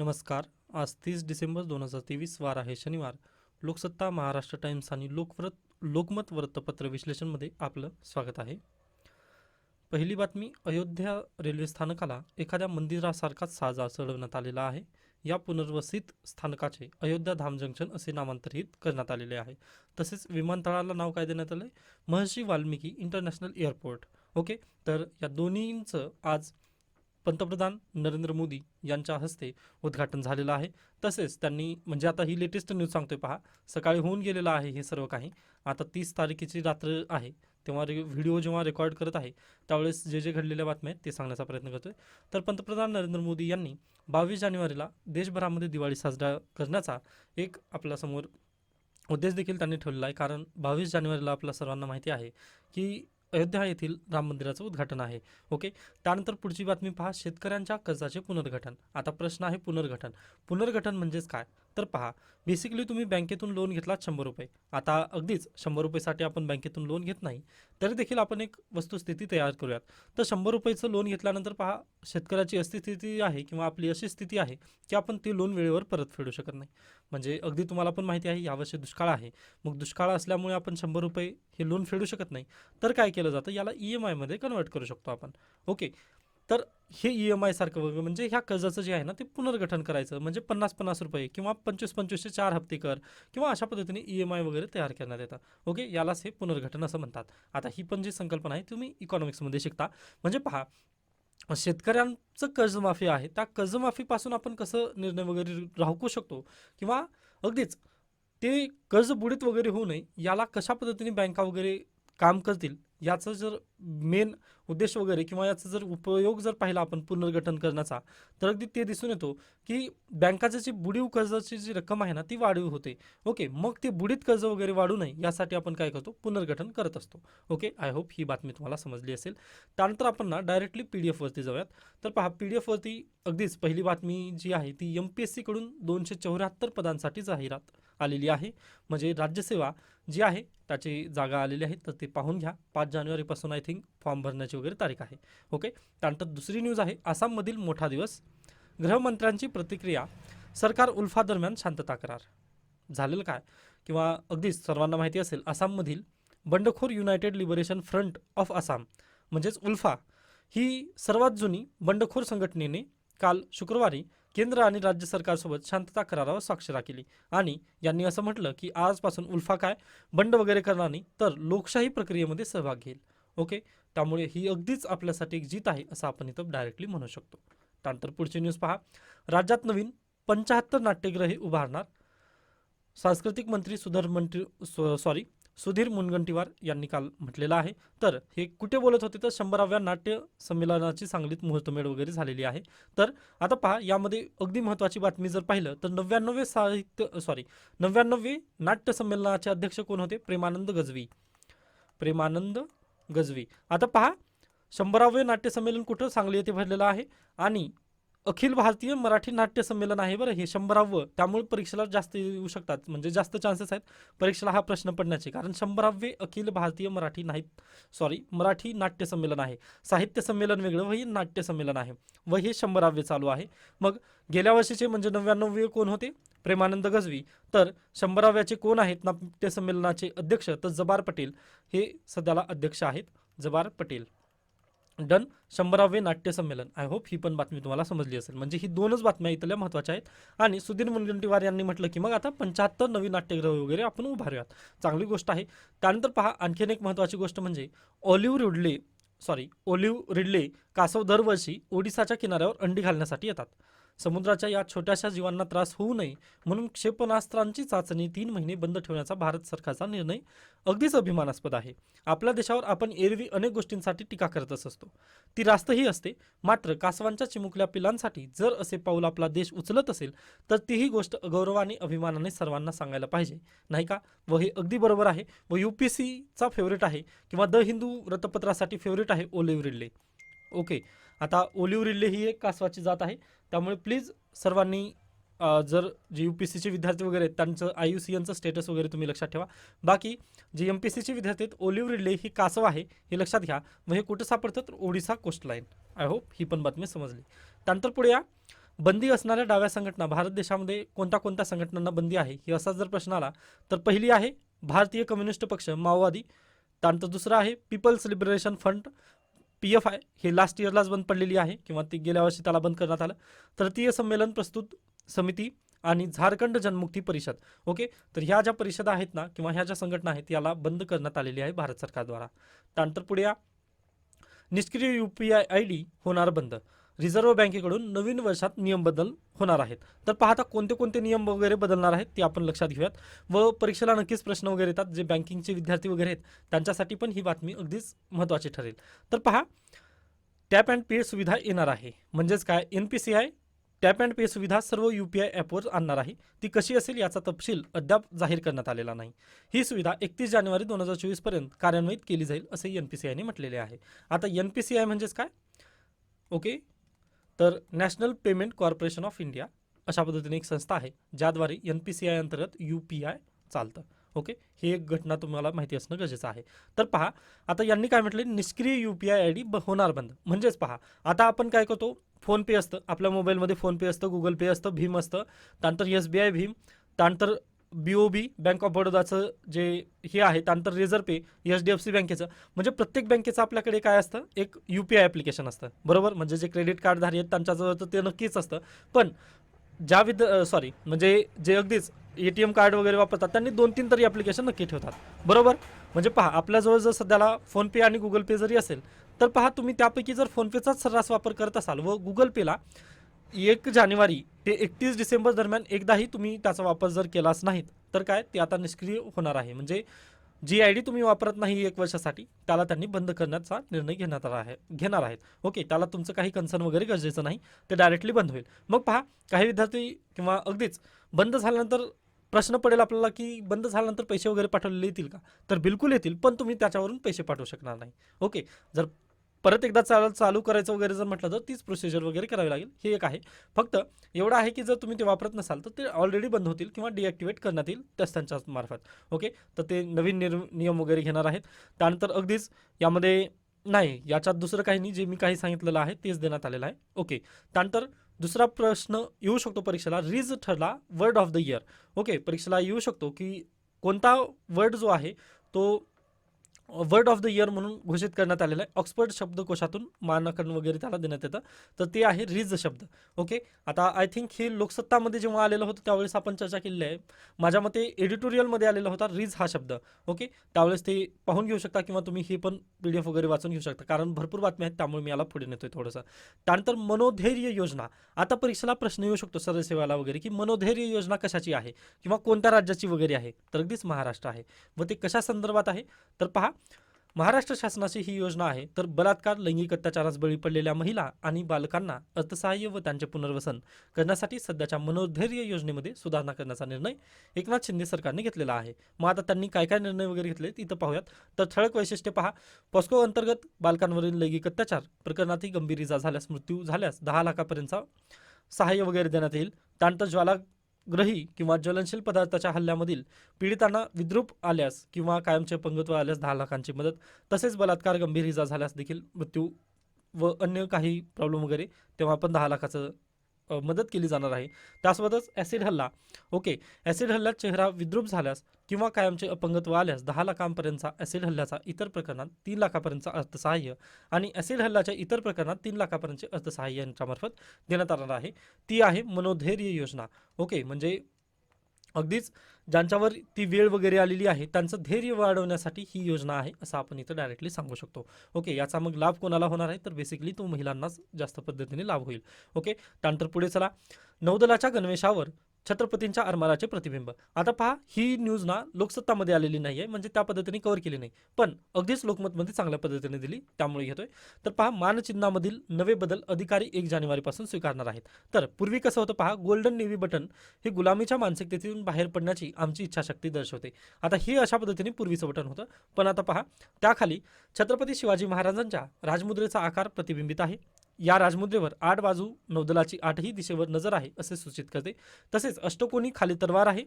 नमस्कार. आज तीस डिसेंबर दोन हजार तेवीस वार आहे. शनिवार लोकसत्ता महाराष्ट्र टाइम्स आणि लोकव्रत लोकमत वृत्तपत्र विश्लेषणमध्ये आपलं स्वागत आहे. पहिली बातमी अयोध्या रेल्वे स्थानकाला एखाद्या मंदिरासारखाच साजा चढवण्यात आलेला आहे. या पुनर्वसित स्थानकाचे अयोध्या धाम जंक्शन असे नामांतरित करण्यात आलेले आहे. तसेच विमानतळाला नाव काय देण्यात आलं आहे Maharshi Valmiki international airport. Okay तर या दोन्हींचं आज पंतप्रधान नरेंद्र मोदी यांच्या हस्ते उद्घाटन झालेलं आहे. तसेच त्यांनी म्हणजे आता ही लेटेस्ट न्यूज सांगतोय पहा सकाळी होऊन गेलेलं आहे हे सर्व काही. आता तीस तारखेची रात्र आहे तेव्हा रे व्हिडिओ जेव्हा रेकॉर्ड करत आहे त्यावेळेस जे जे घडलेल्या बातम्या आहेत ते सांगण्याचा प्रयत्न करतोय. तर पंतप्रधान नरेंद्र मोदी यांनी बावीस जानेवारीला देशभरामध्ये दिवाळी साजरा करण्याचा एक आपल्यासमोर उद्देश देखील त्यांनी ठेवलेला आहे. कारण बावीस जानेवारीला आपल्या सर्वांना माहिती आहे की अयोध्या येथील राम मंदिराचं उद्घाटन आहे. ओके? त्यानंतर पुढची बातमी पहा शेतकऱ्यांच्या कर्जाचे पुनर्गठन. आता प्रश्न आहे पुनर्गठन. पुनर्गठन म्हणजेच काय? तर पहा बेसिकली तुम्ही बँकेतून लोन घेतलात शंभर रुपये. आता अगदीच शंभर रुपयेसाठी आपण बँकेतून लोन घेत नाही तरी देखील आपण एक वस्तुस्थिती तयार करूयात. तर शंभर रुपयेचं लोन घेतल्यानंतर पहा शेतकऱ्याची अशी स्थिती आहे किंवा आपली अशी स्थिती आहे की आपण ते लोन वेळेवर परत फेडू शकत नाही. म्हणजे अगदी तुम्हाला पण माहिती आहे यावर्षी दुष्काळ आहे. मग दुष्काळ असल्यामुळे आपण शंभर रुपये हे लोन फेडू शकत नाही. तर काय केलं जातं? याला ई एम आयमध्ये कन्वर्ट करू शकतो आपण. ओके तर हे ई एम आयसारखं वगैरे म्हणजे ह्या कर्जाचं जे आहे ना ते पुनर्गठन करायचं. म्हणजे पन्नास पन्नास रुपये किंवा पंचवीस पंचवीसचे चार हप्ते कर किंवा अशा पद्धतीने ई एम आय वगैरे तयार करण्यात येतं. ओके? यालाच हे पुनर्गठन असं म्हणतात. आता ही पण जी संकल्पना आहे तुम्ही इकॉनॉमिक्समध्ये शिकता. म्हणजे पहा शेतकऱ्यांचं कर्जमाफी आहे. त्या कर्जमाफीपासून आपण कसं निर्णय वगैरे राहू शकतो? किंवा अगदीच ते कर्ज बुडीत वगैरे होऊ नये याला कशा पद्धतीने बँका वगैरे काम करतील याचं जर मेन उद्देश वगैरे किंवा याचा जर उपयोग जर पाहिला आपण पुनर्गठन करण्याचा तर अगदी ते दिसून येतो की बँकाचं जी बुडीव कर्जाची जी रक्कम आहे ना ती वाढीव होते. ओके मग ते बुडीत कर्ज वगैरे वाढू नये यासाठी आपण काय करतो? पुनर्गठन करत असतो. ओके आय होप ही बातमी तुम्हाला समजली असेल. त्यानंतर आपण ना डायरेक्टली पी डी एफवरती जाऊयात. तर पहा पी डी एफवरती अगदीच पहिली बातमी जी आहे ती एम पी एस सीकडून दोनशे चौऱ्याहत्तर पदांसाठी जाहिरात आलेली आहे. म्हणजे राज्यसेवा जी आहे त्याची जागा आलेली आहे. तर ते पाहून घ्या. पाच जानेवारीपासून आय थिंक फॉर्म भरण्याची वगैरे तारीख आहे. ओके? त्यानंतर दुसरी न्यूज आहे. आसाममधील मोठा दिवस. गृहमंत्र्यांची प्रतिक्रिया. सरकार उल्फादरम्यान शांतता करार. झालेलं काय? किंवा अगदीच सर्वांना माहिती असेल आसाममधील बंडखोर United Liberation Front of Assam म्हणजेच उल्फा ही सर्वात जुनी बंडखोर संघटनेने काल शुक्रवारी केंद्र आणि राज्य सरकारसोबत शांतता करारावर स्वाक्षरा केली. आणि यांनी असं म्हटलं की आजपासून उल्फा काय? बंड वगैरे करणार नाही तर लोकशाही प्रक्रियेमध्ये सहभाग घेईल. ओके? त्यामुळे ही अगदीच आपल्यासाठी एक जीत आहे असं आपण इथं डायरेक्टली म्हणू शकतो. त्यानंतर पुढची न्यूज पहा. राज्यात नवीन पंच्याहत्तर नाट्यगृहे उभारणार. सांस्कृतिक मंत्री सुधर मंत्री सॉरी सुधीर मुनगंटीवार यांनी काल म्हटलेलं आहे. तर हे कुठे बोलत होते? तर शंभराव्या नाट्य संमेलनाची सांगलीत मुहूर्तमेढ वगैरे झालेली आहे. तर आता पहा यामध्ये अगदी महत्त्वाची बातमी जर पाहिलं तर नव्याण्णवे साहित्य सॉरी नव्याण्णवे नाट्य संमेलनाचे अध्यक्ष कोण होते? प्रेमानंद गजवी. प्रेमानंद गजवी. आता पहा शंभरावे नाट्य संमेलन कुठं सांगली येथे भरलेलं आहे? आणि अखिल भारतीय मराठी नाट्य संमेलन आहे बरं हे शंभरावं. त्यामुळे परीक्षेला जास्त येऊ शकतात. म्हणजे जास्त चान्सेस आहेत परीक्षेला हा प्रश्न पडण्याचे. कारण शंभरावे अखिल भारतीय मराठी नाहीत सॉरी मराठी नाट्य संमेलन आहे. साहित्य संमेलन वेगळं व हे नाट्य संमेलन आहे. व हे शंभरावे चालू आहे. मग गेल्या वर्षीचे म्हणजे नव्याण्णववे कोण होते? प्रेमानंद गजवी. तर शंभराव्याचे कोण आहेत? नाट्य संमेलनाचे अध्यक्ष तर जबार पटेल. हे सध्याला अध्यक्ष आहेत जबार पटेल. डन. शंभरावे नाट्य संमेलन आय होप ही पण बातमी तुम्हाला समजली असेल. म्हणजे ही दोनच बातम्या इथल्या महत्त्वाच्या आहेत. आणि सुधीर मुनगंटीवार यांनी म्हटलं की मग आता पंच्याहत्तर नवीन नाट्यगृह वगैरे आपण उभारूयात चांगली गोष्ट आहे. त्यानंतर पहा आणखीन एक महत्त्वाची गोष्ट म्हणजे olive ridley sorry olive ridley कासव दरवर्षी ओडिसाच्या किनाऱ्यावर अंडी घालण्यासाठी येतात. समुद्राच्या या छोट्याशा जीवांना त्रास होऊ नये म्हणून क्षेपणास्त्रांची चाचणी तीन महिने बंद ठेवण्याचा भारत सरकारचा निर्णय अगदीच अभिमानास्पद आहे. आपल्या देशावर आपण एरवी अनेक गोष्टींसाठी टीका करतच असतो. ती रास्तही असते. मात्र कासवांच्या चिमुकल्या पिलांसाठी जर असे पाऊल आपला देश उचलत असेल तर तीही गोष्ट गौरवाने अभिमानाने सर्वांना सांगायला पाहिजे. नाही का? व हे अगदी बरोबर आहे. व यू पी सीचा फेवरेट आहे किंवा द हिंदू वृत्तपत्रासाठी फेवरेट आहे ओलिव्ह रिडले ओके. आता ओलिव्ह रिल्ले ही एक कासवाची जात आहे. त्यामुळे प्लीज सर्वांनी जर जे यू पी सीचे विद्यार्थी वगैरे आहेत त्यांचं आय यू सी एनचं स्टेटस वगैरे तुम्ही लक्षात ठेवा. बाकी जे एम पी सीचे विद्यार्थी आहेत ओलिव्ह रिले ही कासव आहे हे लक्षात घ्या. मग हे कुठं सापडतं तर ओडिसा कोस्टलाईन आय होप ही पण बातमी समजली. त्यानंतर पुढे या. बंदी असणाऱ्या डाव्या संघटना भारत देशामध्ये कोणत्या कोणत्या संघटनांना बंदी आहे? ही असा जर प्रश्न आला तर पहिली आहे भारतीय कम्युनिस्ट पक्ष माओवादी. त्यानंतर दुसरं आहे People's Liberation Front P F I हे लास्ट इयरलाच बंद पडलेली आहे किंवा ती गेल्या वर्षी त्याला बंद करण्यात आलं. तृतीय संमेलन प्रस्तुत समिती आणि झारखंड जनमुक्ती परिषद ओके? तर ह्या ज्या परिषदा आहेत ना किंवा ह्या ज्या संघटना आहेत याला बंद करण्यात आलेली आहे भारत सरकारद्वारा. त्यानंतर पुढे या निष्क्रिय U P I I D होणार बंद. रिझर्व्ह बँकेकडून नवीन वर्षात नियम बदल होणार आहेत. तर पाहता कोणते कोणते नियम वगैरे बदलणार आहेत ते आपण लक्षात घेऊयात. व परीक्षेला नक्कीच प्रश्न वगैरे येतात. जे बँकिंगचे विद्यार्थी वगैरे आहेत त्यांच्यासाठी पण ही बातमी अगदीच महत्त्वाची ठरेल. तर पहा टॅप अँड पे सुविधा येणार आहे. म्हणजेच काय? N P C I tap and pay सुविधा सर्व यू पी आय ॲपवर आणणार आहे. ती कशी असेल याचा तपशील अद्याप जाहीर करण्यात आलेला नाही. ही सुविधा एकतीस जानेवारी दोन हजार चोवीसपर्यंत कार्यान्वित केली जाईल असे एन पी सी आयने म्हटलेले आहे. आता एन पी सी आय म्हणजेच काय? ओके? तर National Payment Corporation of India अशा पद्धतीने एक संस्था आहे ज्याद्वारे एन पी सी आय अंतर्गत यू पी आय चालतं. ओके ही एक घटना तुम्हाला माहिती असणं गरजेचं आहे. तर पहा आता यांनी काय म्हटले निष्क्रिय U P I I D होणार बंद. म्हणजेच पहा आता आपण काय करतो? फोनपे असतं. आपल्या मोबाईलमध्ये फोनपे असतं गुगल पे असतं भीम असतं. त्यानंतर एस बी आय भीम त्यानंतर B O B bank of बडोदाचं जे हे आहे त्यानंतर reserve pay H D F C बँकेचं म्हणजे प्रत्येक बँकेचं आपल्याकडे काय असतं? एक यू पी आय ॲप्लिकेशन असतं. बरोबर? म्हणजे जे क्रेडिट कार्डधारी आहेत त्यांच्याजवळ तर ते नक्कीच असतं. पण ज्या विद सॉरी म्हणजे जे अगदीच ए टी एम कार्ड वगैरे वापरतात त्यांनी दोन तीन तरी ॲप्लिकेशन नक्की ठेवतात. बरोबर? म्हणजे पहा आपल्याजवळ जर सध्याला फोनपे आणि गुगल पे जरी असेल तर पहा तुम्ही त्यापैकी जर फोनपेचाच सर्रास वापर करत असाल व गुगल पेला एक जानेवारी ते एकतीस डिसेंबर दरम्यान एकदाही तुम्ही त्याचा वापर जर केलाच नाहीत तर काय? ते आता निष्क्रिय होणार आहे. म्हणजे जी आय डी तुम्ही वापरत नाही एक वर्षासाठी त्याला त्यांनी बंद करण्याचा निर्णय घेण्यात आला आहे घेणार आहेत. ओके त्याला तुमचं काही कन्सर्न वगैरे गरजेचं नाही ते डायरेक्टली बंद होईल. मग पहा काही विद्यार्थी किंवा अगदीच बंद झाल्यानंतर प्रश्न पडेल आपल्याला की बंद झाल्यानंतर पैसे वगैरे पाठवलेले येतील का? तर बिलकुल येतील पण तुम्ही त्याच्यावरून पैसे पाठवू शकणार नाही. ओके जर परत एकदा चाल चालू करायचं वगैरे जर म्हटलं तर तीच प्रोसिजर वगैरे करावी लागेल. हे एक आहे. फक्त एवढं आहे की जर तुम्ही ते वापरत नसाल तर ते ऑलरेडी बंद होतील किंवा डिॲक्टिवेट करण्यात येईल त्याच त्यांच्या मार्फत. ओके तर ते नवीन निर नियम वगैरे घेणार आहेत. त्यानंतर अगदीच यामध्ये नाही याच्यात दुसरं काही नाही. जे मी काही सांगितलेलं आहे तेच देण्यात आलेलं आहे. ओके त्यानंतर दुसरा प्रश्न येऊ शकतो परीक्षेला. रिज ठरला word of the year okay परीक्षेला येऊ शकतो की कोणता वर्ड जो आहे तो वर्ड ऑफ द इयर म्हणून घोषित करण्यात आलेला आहे. ऑक्सफर्ड शब्दकोशातून मानांकन वगैरे त्याला देण्यात येतं. तर ते आहे रिज शब्द. ओके आता आय थिंक हे लोकसत्तामध्ये जेव्हा आलेलं होतं त्यावेळेस आपण चर्चा केलेली आहे. माझ्या मते एडिटोरियलमध्ये आलेला होता रिज हा शब्द. ओके त्यावेळेस ते पाहून घेऊ शकता किंवा तुम्ही हे पण पी डी एफ वगैरे वाचून घेऊ शकता. कारण भरपूर बातम्या आहेत त्यामुळे मी याला पुढे नेतोय थोडंसं. त्यानंतर मनोधैर्य योजना. आता परीक्षेला प्रश्न येऊ शकतो सरसेवाला वगैरे की मनोधैर्य योजना कशाची आहे? किंवा कोणत्या राज्याची वगैरे आहे? तर अगदीच महाराष्ट्र आहे. व ते कशा संदर्भात आहे? तर पहा महाराष्ट्र शासनाची ही योजना आहे तर बलात्कार लैंगिक अत्याचारास बळी पडलेल्या महिला आणि बालकांना अर्थसहाय्य व त्यांचे पुनर्वसन करण्यासाठी सध्याच्या मनोधैर्य योजनेमध्ये सुधारणा करण्याचा निर्णय एकनाथ शिंदे सरकारने घेतलेला आहे. मग आता त्यांनी काय काय निर्णय वगैरे घेतले इथं पाहूयात. तर ठळक वैशिष्ट्य पहा. पॉस्को अंतर्गत बालकांवरील लैंगिक अत्याचार प्रकरणातही गंभीर इजा झाल्यास मृत्यू झाल्यास दहा लाखापर्यंतचा सहाय्य वगैरे देण्यात येईल. त्यानंतर ग्रही किंवा ज्वलनशील पदार्थाच्या हल्ल्यामधील पीडितांना विद्रूप आल्यास किंवा कायमचे पंगत्व आल्यास दहा लाखांची मदत तसेच बलात्कार गंभीर इजा झाल्यास देखील मृत्यू व अन्य काही प्रॉब्लेम वगैरे तेव्हा पण दहा लाखाचं मदत केली जाणार आहे. त्यासोबतच ॲसिड हल्ला. ओके ॲसिड हल्ल्यात चेहरा विद्रूप झाल्यास किंवा कायमचे अपंगत्व आल्यास दहा लाखांपर्यंतचा ॲसिड हल्ल्याचा इतर प्रकरणात तीन लाखापर्यंतचा अर्थसहाय्य आणि ॲसिड हल्ल्याच्या इतर प्रकरणात तीन लाखापर्यंतचे अर्थसहाय्य यांच्यामार्फत देण्यात येणार आहे. ती आहे मनोधैर्य योजना. ओके म्हणजे अगदीच ज्यांच्यावर ती वेळ वगैरे आलेली आहे त्यांचं धैर्य वाढवण्यासाठी ही योजना आहे असं आपण इथं डायरेक्टली सांगू शकतो. ओके याचा मग लाभ कोणाला होणार आहे? तर बेसिकली तो महिलांनाच जास्त पद्धतीने लाभ होईल. ओके त्यानंतर पुढे चला. नौदलाच्या गणवेशावर छत्रपतींच्या आरमाराचे प्रतिबिंब. आता पहा ही न्यूज ना लोकसत्तामध्ये आलेली नाही आहे म्हणजे त्या पद्धतीने कव्हर केली नाही. पण अगदीच लोकमतमध्ये चांगल्या पद्धतीने दिली त्यामुळे घेतोय तर पहा मानचिन्हामधील नवे बदल अधिकारी एक जानेवारीपासून स्वीकारणार आहेत. तर पूर्वी कसं होतं पहा गोल्डन नेव्ही बटन हे गुलामीच्या मानसिकतेतून बाहेर पडण्याची आमची इच्छाशक्ती दर्शवते. आता हे अशा पद्धतीने पूर्वीचं बटन होतं. पण आता पहा त्याखाली छत्रपती शिवाजी महाराजांच्या राजमुद्रेचा आकार प्रतिबिंबित आहे. या राजमुद्रेवर आठ बाजू नौदलाची आठही दिशेवर नजर आहे असे सूचित करते. तसेच अष्टकोनी खाली तलवार आहे.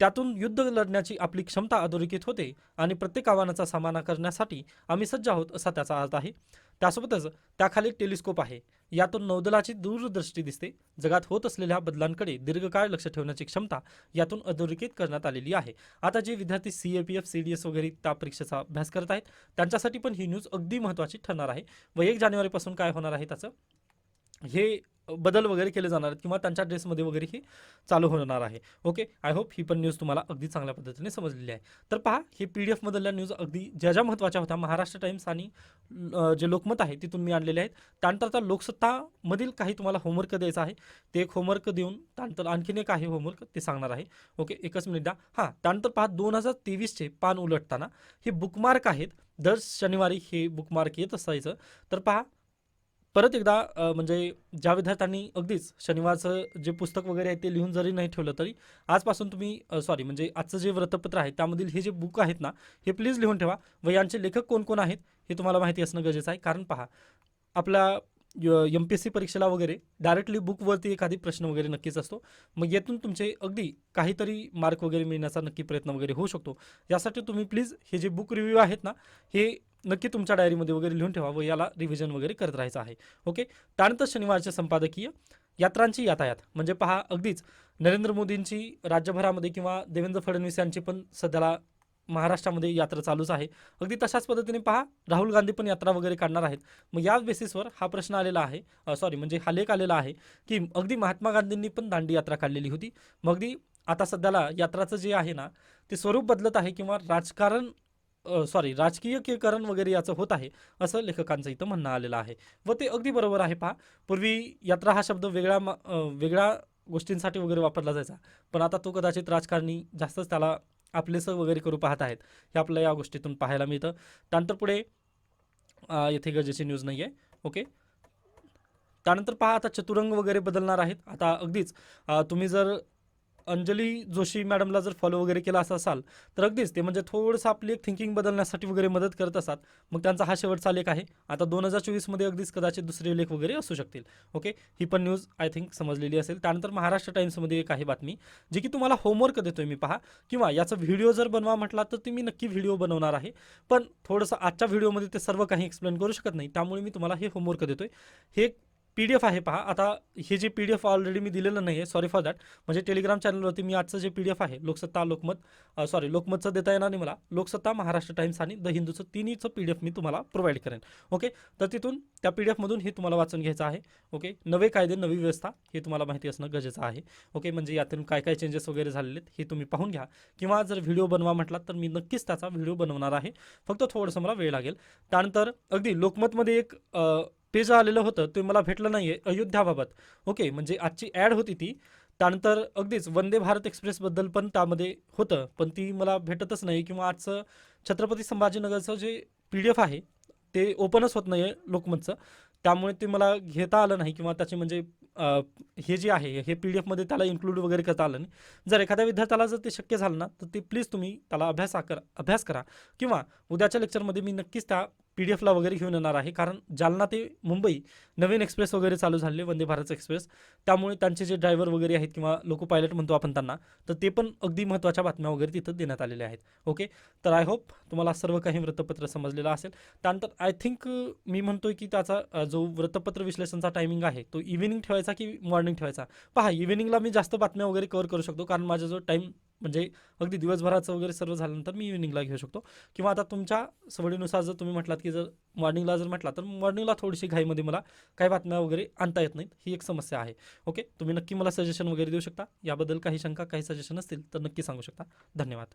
त्यातून युद्ध लढण्याची आपली क्षमता अधोरेखित होते आणि प्रत्येक आव्हानाचा सामना करण्यासाठी आम्ही सज्ज आहोत असा त्याचा अर्थ आहे. त्यासोबतच त्याखाली टेलिस्कोप आहे. यातून नौदलाची दूरदृष्टी दिसते. जगात होत असलेल्या बदलांकडे दीर्घकाळ लक्ष ठेवण्याची क्षमता यातून अधोरेखित करण्यात आलेली आहे. आता जे विद्यार्थी C A P F C D S वगैरे त्या परीक्षेचा अभ्यास करत आहेत त्यांच्यासाठी पण ही न्यूज अगदी महत्त्वाची ठरणार आहे. व एक जानेवारीपासून काय होणार आहे त्याचं? हे बदल वगैरे केले जाणार आहेत किंवा त्यांच्या ड्रेसमध्ये वगैरे ही चालू होणार आहे. ओके आय होप ही पण न्यूज तुम्हाला अगदी चांगल्या पद्धतीने समजलेली आहे. तर पहा हे पी डी एफमधल्या न्यूज अगदी ज्या ज्या महत्त्वाच्या होत्या महाराष्ट्र टाइम्स आणि जे लोकमत आहे तिथून मी आणलेले आहेत. त्यानंतर आता लोकसत्तामधील काही तुम्हाला होमवर्क द्यायचं आहे ते एक होमवर्क देऊन त्यानंतर आणखीन एक आहे होमवर्क ते सांगणार आहे. ओके एकच मिनिट द्या. हां त्यानंतर पहा दोन हजार तेवीसचे पान उलटताना हे बुकमार्क आहेत. दर शनिवारी हे बुकमार्क येत असायचं. तर पहा परत एकदा म्हणजे ज्या विद्यार्थ्यांनी अगदीच शनिवारचं जे पुस्तक वगैरे आहे ते लिहून जरी नाही ठेवलं तरी आजपासून तुम्ही सॉरी म्हणजे आजचं जे वृत्तपत्र आहे त्यामधील हे जे बुक आहेत ना हे प्लीज लिहून ठेवा. व यांचे लेखक कोण कोण आहेत हे तुम्हाला माहिती असणं गरजेचं आहे. कारण पहा आपल्या एम पी एस सी परीक्षेला वगैरे डायरेक्टली बुकवरती एखादी प्रश्न वगैरे नक्कीच असतो. मग यातून तुमचे अगदी काहीतरी मार्क वगैरे मिळण्याचा नक्की प्रयत्न वगैरे होऊ शकतो. यासाठी तुम्ही प्लीज हे जे बुक रिव्ह्यू आहेत ना हे नक्की तुमच्या डायरीमध्ये वगैरे लिहून ठेवा व याला रिव्हिजन वगैरे करत राहायचं आहे. ओके त्यानंतर शनिवारचे संपादकीय यात्रांची यातायात. म्हणजे पहा अगदीच नरेंद्र मोदींची राज्यभरामध्ये किंवा देवेंद्र फडणवीस यांची पण सध्याला महाराष्ट्रामध्ये यात्रा चालूच आहे. अगदी तशाच पद्धतीने पहा राहुल गांधी पण यात्रा वगैरे काढणार आहेत. मग याच बेसिसवर हा प्रश्न आलेला आहे सॉरी म्हणजे हा लेख आलेला आहे की अगदी महात्मा गांधींनी पण दांडी यात्रा काढलेली होती. मग अगदी आता सध्याला यात्राचं जे आहे ना ते स्वरूप बदलत आहे किंवा राजकारण सॉरी राजकीयकीकरण वगैरे याचं होत आहे असं लेखकांचं इथं म्हणणं आलेलं आहे. व ते अगदी बरोबर आहे पहा. पूर्वी यात्रा हा शब्द वेगळा मा- वेगळ्या गोष्टींसाठी वगैरे वापरला जायचा. पण आता तो कदाचित राजकारणी जास्तच त्याला आपलेसं वगैरे करू पाहत आहेत. हे आपल्याला या गोष्टीतून पाहायला मिळतं. त्यानंतर पुढे येथे गरजेची न्यूज नाही आहे ओके त्यानंतर पहा आता चतुरंग वगैरे बदलणार आहेत. आता अगदीच तुम्ही जर अंजली जोशी मॅडमला जर फॉलो वगैरे केला असं असाल तर अगदीच ते म्हणजे थोडंसं आपली एक थिंकिंग बदलण्यासाठी वगैरे मदत करत असतात. मग त्यांचा हा शेवटचा लेख आहे. आता दोन हजार चोवीसमध्ये अगदीच कदाचित दुसरे लेख वगैरे असू शकतील. ओके ही पण न्यूज आय थिंक समजलेली असेल. त्यानंतर महाराष्ट्र टाइम्समध्ये एक आहे बातमी जी की तुम्हाला होमवर्क देतोय मी पहा. किंवा याचा व्हिडिओ जर बनवा म्हटला तर तुम्ही नक्की व्हिडिओ बनवणार आहे. पण थोडंसं आजच्या व्हिडिओमध्ये ते सर्व काही एक्सप्लेन करू शकत नाही. त्यामुळे मी तुम्हाला हे होमवर्क देतोय. हे पी डी एफ आहे पहा. आता हे जे पी डी एफ ऑलरेडी मी दिलेलं नाही आहे सॉरी फॉर दॅट म्हणजे टेलिग्राम चॅनलवरती मी आजचं जे पी डी एफ आहे लोकसत्ता लोकमत सॉरी लोकमतचं देता येणार नाही मला. लोकसत्ता महाराष्ट्र टाइम्स आणि द हिंदूचं तिन्हीचं पी डी एफ मी तुम्हाला प्रोव्हाइड करेन. ओके तर तिथून त्या पी डी एफमधून हे तुम्हाला वाचून घ्यायचं आहे. ओके नवे कायदे नवी व्यवस्था हे तुम्हाला माहिती असणं गरजेचं आहे. ओके म्हणजे यातून काय काय चेंजेस वगैरे झालेले आहेत हे तुम्ही पाहून घ्या. किंवा जर व्हिडिओ बनवा म्हटला तर मी नक्कीच त्याचा व्हिडिओ बनवणार आहे. फक्त थोडंसं मला वेळ लागेल. त्यानंतर अगदी लोकमतमध्ये एक अ, पेज आलेलं होतं ते मला भेटलं नाही आहे अयोध्याबाबत. ओके म्हणजे आजची ॲड होती ती. त्यानंतर अगदीच वंदे भारत एक्सप्रेसबद्दल पण त्यामध्ये होतं पण ती मला भेटतच नाही किंवा आजचं छत्रपती संभाजीनगरचं जे पी डी एफ आहे ते ओपनच होत नाही आहे लोकमतचं. त्यामुळे ते मला घेता आलं नाही किंवा त्याचे म्हणजे हे जे आहे हे पी डी एफमध्ये त्याला इन्क्लूड वगैरे करता आलं नाही. जर एखाद्या विद्यार्थ्याला जर ते शक्य झालं ना तर ते प्लीज तुम्ही त्याला अभ्यास करा अभ्यास करा. किंवा उद्याच्या लेक्चरमध्ये मी नक्कीच त्या पी डी एफला वगैरे घेऊन येणार आहे. कारण जालना ते मुंबई नवीन एक्सप्रेस वगैरे चालू झाले वंदे भारत एक्सप्रेस. त्यामुळे त्यांचे जे ड्रायव्हर वगैरे आहेत किंवा लोको पायलट म्हणतो आपण त्यांना तर ते पण अगदी महत्त्वाच्या बातम्या वगैरे तिथं देण्यात आलेल्या आहेत. ओके? तर आय होप तुम्हाला सर्व काही वृत्तपत्र समजलेलं असेल. त्यानंतर आय थिंक मी म्हणतोय की त्याचा जो वृत्तपत्र विश्लेषणचा टायमिंग आहे तो इव्हिनिंग ठेवायचा की मॉर्निंग ठेवायचा? पहा इव्हिनिंगला मी जास्त बातम्या वगैरे कव्हर करू शकतो कारण माझा जो टाईम म्हणजे अगदी दिवसभराचं वगैरे सर्व झाल्यानंतर मी इव्हिनिंगला घेऊ शकतो. किंवा आता तुमच्या सवडीनुसार जर तुम्ही म्हटलात की जर मॉर्निंगला जर म्हटला तर मॉर्निंगला थोडीशी घाईमध्ये मला काही बातम्या वगैरे आणता येत नाहीत. ही एक समस्या आहे. ओके तुम्ही नक्की मला सजेशन वगैरे देऊ शकता. याबद्दल काही शंका काही सजेशन असतील तर नक्की सांगू शकता. धन्यवाद.